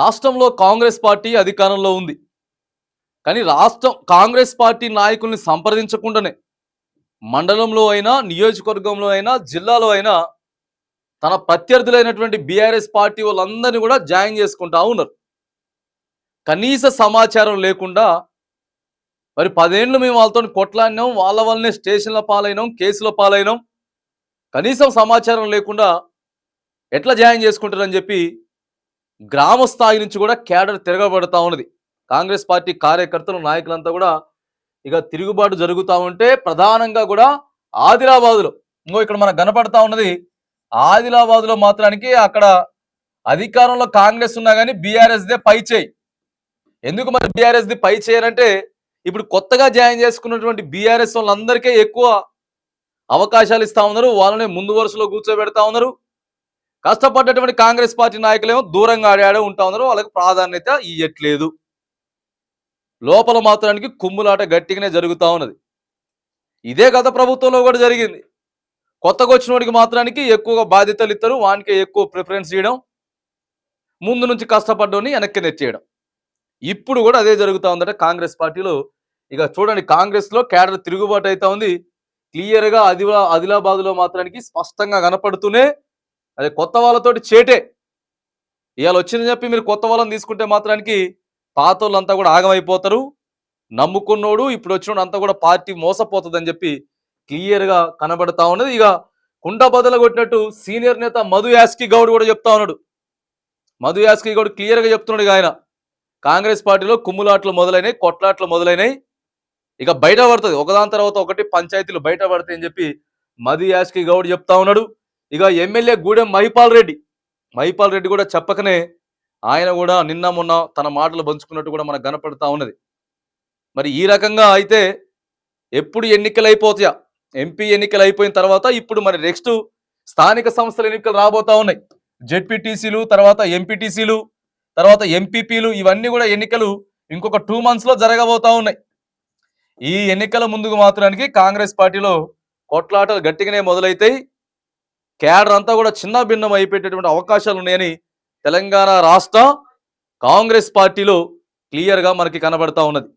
రాష్ట్రంలో కాంగ్రెస్ పార్టీ అధికారంలో ఉంది. కానీ రాష్ట్రం కాంగ్రెస్ పార్టీ నాయకుల్ని సంప్రదించకుండానే మండలంలో అయినా నియోజకవర్గంలో అయినా జిల్లాలో అయినా తన ప్రత్యర్థులైనటువంటి బీఆర్ఎస్ పార్టీ వాళ్ళందరినీ కూడా జాయిన్ చేసుకుంటా ఉన్నారు. కనీస సమాచారం లేకుండా మరి పదేళ్ళు మేము వాళ్ళతో కొట్లాడినాం వాళ్ళ వల్లనే స్టేషన్ల పాలైనాం కేసుల పాలైనాం. కనీసం సమాచారం లేకుండా ఎట్లా జాయిన్ చేసుకుంటారని చెప్పి గ్రామ స్థాయి నుంచి కూడా కేడర్ తిరగబడతా ఉన్నది. కాంగ్రెస్ పార్టీ కార్యకర్తలు నాయకులంతా కూడా ఇక తిరుగుబాటు జరుగుతూ ఉంటే ప్రధానంగా కూడా ఆదిలాబాదులో ఇంకో ఇక్కడ మనకు కనపడతా ఉన్నది ఆదిలాబాద్లో మాత్రానికి అక్కడ అధికారంలో కాంగ్రెస్ ఉన్నా కానీ బీఆర్ఎస్దే పై చేయి. ఎందుకు మరి బీఆర్ఎస్ ది పై చేయాలంటే ఇప్పుడు కొత్తగా జాయిన్ చేసుకున్నటువంటి బీఆర్ఎస్ వాళ్ళందరికీ ఎక్కువ అవకాశాలు ఇస్తా ఉన్నారు. వాళ్ళని ముందు వరుసలో కూర్చోబెడతా ఉన్నారు. కష్టపడ్డటువంటి కాంగ్రెస్ పార్టీ నాయకులేమో దూరంగా ఆడాడే ఉంటా ఉన్నారు. వాళ్ళకి ప్రాధాన్యత ఇయ్యట్లేదు. లోపల మాత్రానికి కుమ్ములాట గట్టిగానే జరుగుతూ ఉన్నది. ఇదే గత ప్రభుత్వంలో కూడా జరిగింది. కొత్తగా వచ్చినోడికి మాత్రానికి ఎక్కువగా బాధ్యతలు ఇస్తారు. వానికే ఎక్కువ ప్రిఫరెన్స్ ఇవ్వడం ముందు నుంచి కష్టపడ్డోని వెనక్కి నెచ్చేయడం ఇప్పుడు కూడా అదే జరుగుతూ ఉందంటే కాంగ్రెస్ పార్టీలో. ఇక చూడండి కాంగ్రెస్లో కేడర్ తిరుగుబాటు అవుతా ఉంది. క్లియర్గా ఆదిలా ఆదిలాబాద్లో మాత్రానికి స్పష్టంగా కనపడుతూనే అదే కొత్త వాళ్ళతోటి చేటే. ఇవాళ వచ్చిందని చెప్పి మీరు కొత్త వాళ్ళని తీసుకుంటే మాత్రానికి పాత వాళ్ళంతా కూడా ఆగమైపోతారు. నమ్ముకున్నోడు ఇప్పుడు వచ్చినోడు అంతా కూడా పార్టీ మోసపోతుందని చెప్పి క్లియర్గా కనబడతా ఉన్నది. ఇక కుండ బదల కొట్టినట్టు సీనియర్ నేత మధు యాస్కి గౌడ్ కూడా చెప్తా ఉన్నాడు. మధు యాస్కి గౌడ్ క్లియర్గా చెప్తున్నాడు ఆయన. కాంగ్రెస్ పార్టీలో కుమ్ములాట్లు మొదలైనవి కొట్లాట్లు మొదలైనవి ఇక బయట పడుతుంది ఒకదాని తర్వాత ఒకటి పంచాయతీలు బయట పడతాయి అని చెప్పి మధు యాస్కి గౌడ్ చెప్తా ఉన్నాడు. ఇక ఎమ్మెల్యే గూడెం మహిపాల్ రెడ్డి. మహిపాల్ రెడ్డి కూడా చెప్పకనే ఆయన కూడా నిన్న మొన్న తన మాటలు పంచుకున్నట్టు కూడా మనకు కనపడతా ఉన్నది. మరి ఈ రకంగా అయితే ఎప్పుడు ఎన్నికలు అయిపోతాయా ఎంపీ ఎన్నికలు అయిపోయిన తర్వాత ఇప్పుడు మరి నెక్స్ట్ స్థానిక సంస్థల ఎన్నికలు రాబోతా ఉన్నాయి. జెడ్పీటీసీలు తర్వాత ఎంపీటీసీలు తర్వాత ఎంపీపీలు ఇవన్నీ కూడా ఎన్నికలు ఇంకొక టూ మంత్స్లో జరగబోతా ఉన్నాయి. ఈ ఎన్నికల ముందుకు మాత్రానికి కాంగ్రెస్ పార్టీలో కొట్లాటలు గట్టిగానే మొదలైతాయి. కేడర్ అంతా కూడా చిన్న భిన్నం అయిపోయేటటువంటి అవకాశాలు ఉన్నాయని తెలంగాణ రాష్ట్ర కాంగ్రెస్ పార్టీలో క్లియర్గా మనకి కనబడతా ఉన్నది.